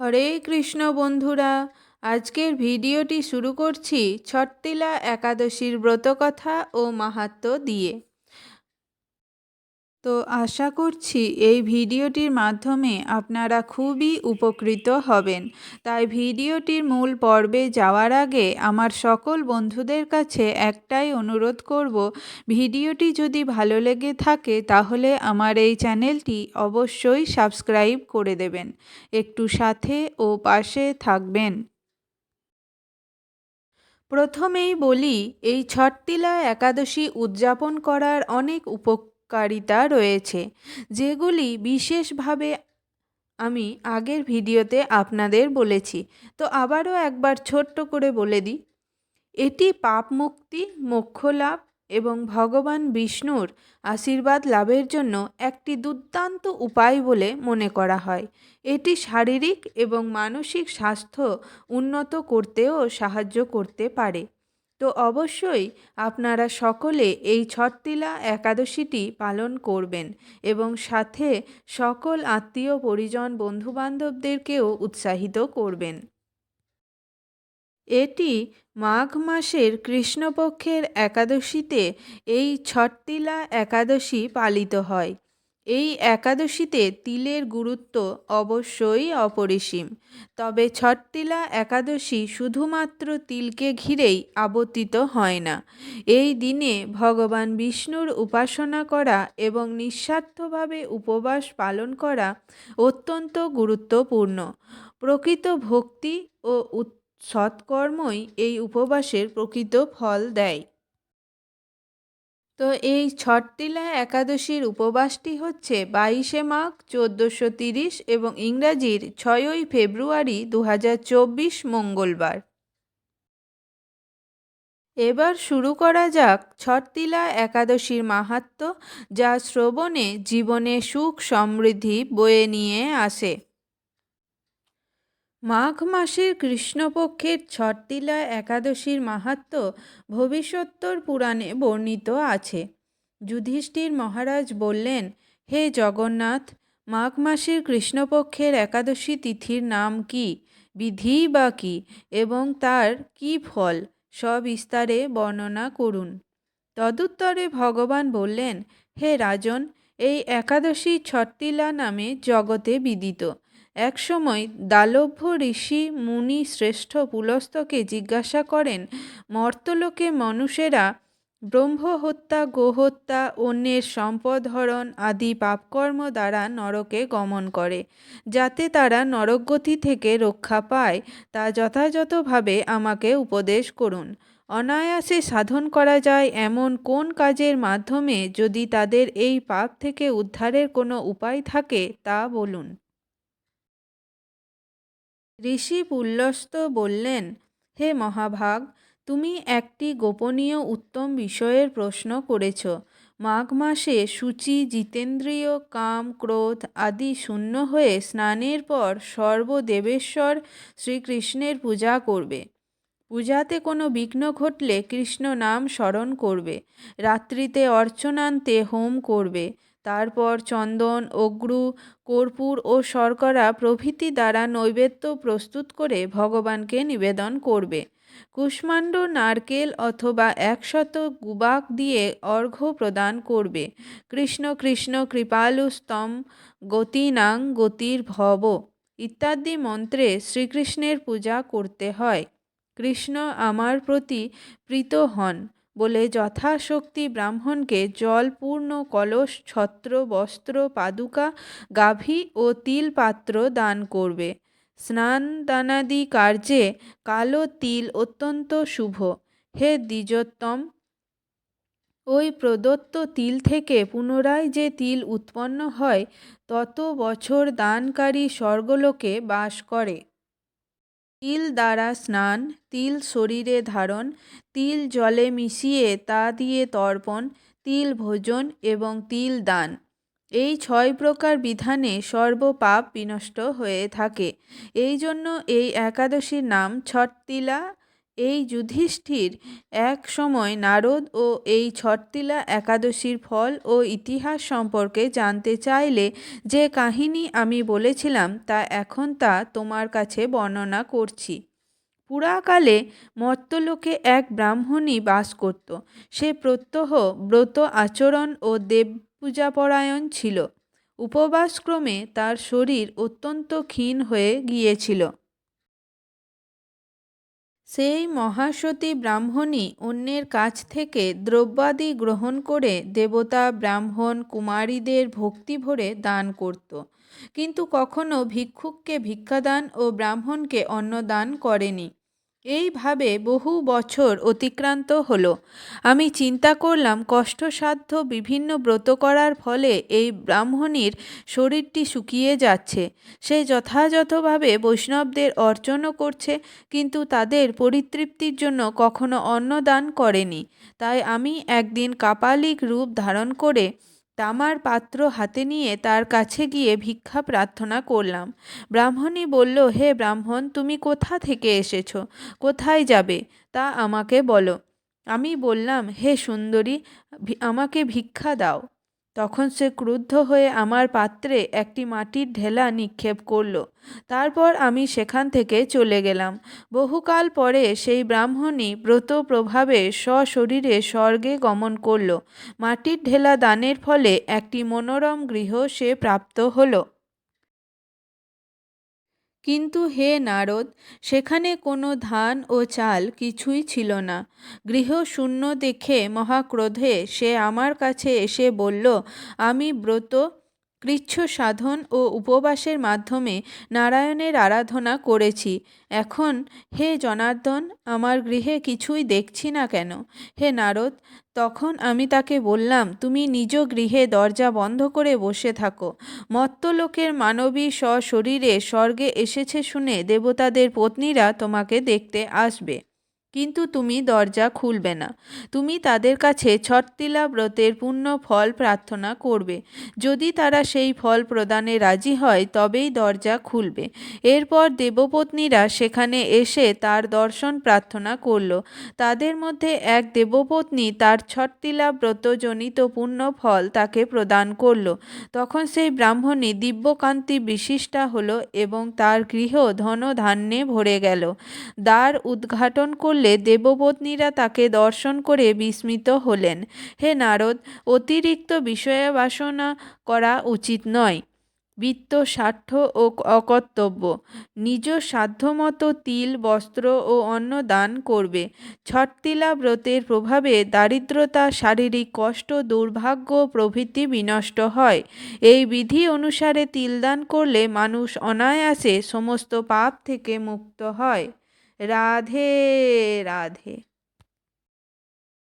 হরে কৃষ্ণ বন্ধুরা আজকের ভিডিওটি শুরু করছি ছট্টিলা একাদশীর ব্রতকথা ও মাহাত্ম দিয়ে। তো আশা করছি এই ভিডিওটির মাধ্যমে আপনারা খুবই উপকৃত হবেন। তাই ভিডিওটির মূল পর্বে যাওয়ার আগে আমার সকল বন্ধুদের কাছে একটাই অনুরোধ করব, ভিডিওটি যদি ভালো লেগে থাকে তাহলে আমার এই চ্যানেলটি অবশ্যই সাবস্ক্রাইব করে দেবেন। একটু সাথে ও পাশে থাকবেন। প্রথমেই বলি, এই ছট্টিলা একাদশী উদযাপন করার অনেক উপকারিতা রয়েছে, যেগুলি বিশেষভাবে আমি আগের ভিডিওতে আপনাদের বলেছি। তো আবারও একবার ছোট্ট করে বলে দিই, এটি পাপ মুক্তি, মোক্ষ লাভ এবং ভগবান বিষ্ণুর আশীর্বাদ লাভের জন্য একটি দুর্দান্ত উপায় বলে মনে করা হয়। এটি শারীরিক এবং মানসিক স্বাস্থ্য উন্নত করতেও সাহায্য করতে পারে। তো অবশ্যই আপনারা সকলে এই ছট্টিলা একাদশীটি পালন করবেন এবং সাথে সকল আত্মীয় পরিজন বন্ধুবান্ধবদেরকেও উৎসাহিত করবেন। এটি মাঘ মাসের কৃষ্ণপক্ষের একাদশীতে এই ছট্টিলা একাদশী পালিত হয়। এই একাদশীতে তিলের গুরুত্ব অবশ্যই অপরিসীম। তবে ছট্টিলা একাদশী শুধুমাত্র তিলকে ঘিরেই আবর্তিত হয় না। এই দিনে ভগবান বিষ্ণুর উপাসনা করা এবং নিঃস্বার্থভাবে উপবাস পালন করা অত্যন্ত গুরুত্বপূর্ণ। প্রকৃত ভক্তি ও সৎকর্মই এই উপবাসের প্রকৃত ফল দেয়। তো এই ছট্টিলা একাদশীর উপবাসটি হচ্ছে বাইশে মাঘ, চোদ্দোশো তিরিশ এবং ইংরাজির ছয়ই ফেব্রুয়ারি দু হাজার চব্বিশ মঙ্গলবার। এবার শুরু করা যাক ছট্টিলা একাদশীর মাহাত্ম, যা শ্রবণে জীবনে সুখ সমৃদ্ধি বয়ে নিয়ে আসে। মাঘ মাসের কৃষ্ণপক্ষের ছট্টিলা একাদশীর মাহাত্ম ভবিষ্যত্তর পুরাণে বর্ণিত আছে। যুধিষ্ঠির মহারাজ বললেন, হে জগন্নাথ, মাঘ মাসের কৃষ্ণপক্ষের একাদশী তিথির নাম কি, বিধি বা কী, এবং তার কি ফল সবিস্তারে বর্ণনা করুন। তদুত্তরে ভগবান বললেন, হে রাজন, এই একাদশী ছট্টিলা নামে জগতে বিদিত। একসময় দালভ্য ঋষি মুনি শ্রেষ্ঠ পুলস্তকে জিজ্ঞাসা করেন, মর্তলোকে মানুষেরা ব্রহ্মহত্যা, গোহত্যা, অন্যের সম্পদ হরণ আদি পাপকর্ম দ্বারা নরকে গমন করে, যাতে তারা নরকগতি থেকে রক্ষা পায়, তা যথাযথভাবে আমাকে উপদেশ করুন। অনায়াসে সাধন করা যায় এমন কোন কাজের মাধ্যমে যদি তাদের এই পাপ থেকে উদ্ধারের কোনো উপায় থাকে তা বলুন। ঋষি পুল্লস্ত বললেন, হে মহাভাগ, তুমি একটি গোপনীয় উত্তম বিষয়ের প্রশ্ন করেছ। মাঘ মাসে সূচি, জিতেন্দ্রীয়, কাম, ক্রোধ আদি শূন্য হয়ে স্নানের পর সর্বদেবেশ্বর শ্রীকৃষ্ণের পূজা করবে। পূজাতে কোনো বিঘ্ন ঘটলে কৃষ্ণ নাম স্মরণ করবে। রাত্রিতে অর্চনান্তে হোম করবে। তারপর চন্দন, অগ্রু, কর্পূর ও শর্করা প্রভৃতি দ্বারা নৈবেদ্য প্রস্তুত করে ভগবানকে নিবেদন করবে। কুষ্মাণ্ড নারকেল অথবা একশত গুবাক দিয়ে অর্ঘ্য প্রদান করবে। কৃষ্ণ কৃষ্ণ কৃপালুস্তম গতিনাং, গতির ভব ইত্যাদি মন্ত্রে শ্রীকৃষ্ণের পূজা করতে হয়। কৃষ্ণ আমার প্রতি প্রীত হন। বলে যথাশক্তি ব্রাহ্মণকে জলপূর্ণ কলস, ছত্র, বস্ত্র, পাদুকা, গাভী ও তিল পাত্র দান করবে। স্নান দানাদি কার্যে কালো তিল অত্যন্ত শুভ। হে দ্বিজোত্তম, ওই প্রদত্ত তিল থেকে পুনরায় যে তিল উৎপন্ন হয়, তত বছর দানকারী স্বর্গলোকে বাস করে। তিল দ্বারা স্নান, তিল শরীরে ধারণ, তিল জলে মিশিয়ে তা দিয়ে তর্পণ, তিল ভোজন এবং তিল দান। এই ছয় প্রকার বিধানে সর্বপাপ বিনষ্ট হয়ে থাকে। এই জন্য এই একাদশীর নাম ছট্টিলা এই যুধিষ্ঠির এক সময় নারদ ও এই ছটতিলা একাদশীর ফল ও ইতিহাস সম্পর্কে জানতে চাইলে যে কাহিনী আমি বলেছিলাম তা এখন তা তোমার কাছে বর্ণনা করছি। পুরাকালে মর্তলোকে এক ব্রাহ্মণী বাস করত। সে প্রত্যহ ব্রত আচরণ ও দেব পূজাপরায়ণ ছিল। উপবাসক্রমে তার শরীর অত্যন্ত ক্ষীণ হয়ে গিয়েছিল। সেই মহাসতী ব্রাহ্মণী অন্যের কাছ থেকে দ্রব্যাদি গ্রহণ করে দেবতা, ব্রাহ্মণ, কুমারীদের ভক্তি ভরে দান করত। কিন্তু কখনো ভিক্ষুককে ভিক্ষাদান ও ব্রাহ্মণকে অন্নদান করেনি। এইভাবে বহু বছর অতিক্রান্ত হলো। আমি চিন্তা করলাম, কষ্টসাধ্য বিভিন্ন ব্রত করার ফলে এই ব্রাহ্মণীর শরীরটি শুকিয়ে যাচ্ছে। সে যথাযথভাবে বৈষ্ণবদের অর্চনও করছে, কিন্তু তাদের পরিতৃপ্তির জন্য কখনো অন্নদান করেনি। তাই আমি একদিন কাপালিক রূপ ধারণ করে তামার পাত্র হাতে নিয়ে তার কাছে গিয়ে ভিক্ষা প্রার্থনা করলাম। ব্রাহ্মণী বলল, হে ব্রাহ্মণ, তুমি কোথা থেকে এসেছ? কোথায় যাবে? তা আমাকে বলো। আমি বললাম, হে সুন্দরী আমাকে ভিক্ষা দাও। তখন সে ক্রুদ্ধ হয়ে আমার পাত্রে একটি মাটির ঢেলা নিক্ষেপ করল। তারপর আমি সেখান থেকে চলে গেলাম। বহুকাল পরে সেই ব্রাহ্মণী ব্রত প্রভাবে সশরীরে স্বর্গে গমন করল। মাটির ঢেলা দানের ফলে একটি মনোরম গৃহ সে প্রাপ্ত হলো। কিন্তু হে নারদ, সেখানে কোনো ধান ও চাল কিছুই ছিল না। গৃহ শূন্য দেখে মহাক্রোধে সে আমার কাছে এসে বলল, আমি ব্রত কৃচ্ছ সাধন ও উপবাসের মাধ্যমে নারায়ণের আরাধনা করেছি। এখন, হে জনার্দন, আমার গৃহে কিছুই দেখছি না কেন? হে নারদ, তখন আমি তাকে বললাম, তুমি নিজ গৃহে দরজা বন্ধ করে বসে থাকো। মত্তলোকের মানবী সশরীরে স্বর্গে এসেছে শুনে দেবতাদের পত্নীরা তোমাকে দেখতে আসবে। কিন্তু তুমি দরজা খুলবে না। তুমি তাদের কাছে ছটতিলা ব্রতের পূর্ণ ফল প্রার্থনা করবে। যদি তারা সেই ফল প্রদানে রাজি হয়, তবেই দরজা খুলবে। এরপর দেবপত্নীরা সেখানে এসে তার দর্শন প্রার্থনা করল। তাদের মধ্যে এক দেবপত্নী তার ছটতিলা ব্রতজনিত পূর্ণ ফল তাকে প্রদান করল। তখন সেই ব্রাহ্মণী দিব্যকান্তি বিশিষ্টা হল এবং তার গৃহ ধন ধান্যে ভরে গেল। দ্বার উদ্ঘাটন করলে করলে দেবপত্নীরা তাকে দর্শন করে বিস্মিত হলেন। হে নারদ, অতিরিক্ত বিষয়ে বাসনা করা উচিত নয়। বৃত্ত স্বার্থ ও অকর্তব্য। নিজ সাধ্যমতো তিল, বস্ত্র ও অন্ন দান করবে। ছটতিলা ব্রতের প্রভাবে দারিদ্রতা, শারীরিক কষ্ট, দুর্ভাগ্য প্রভৃতি বিনষ্ট হয়। এই বিধি অনুসারে তিল দান করলে মানুষ অনায়াসে সমস্ত পাপ থেকে মুক্ত হয়। রাধে রাধে।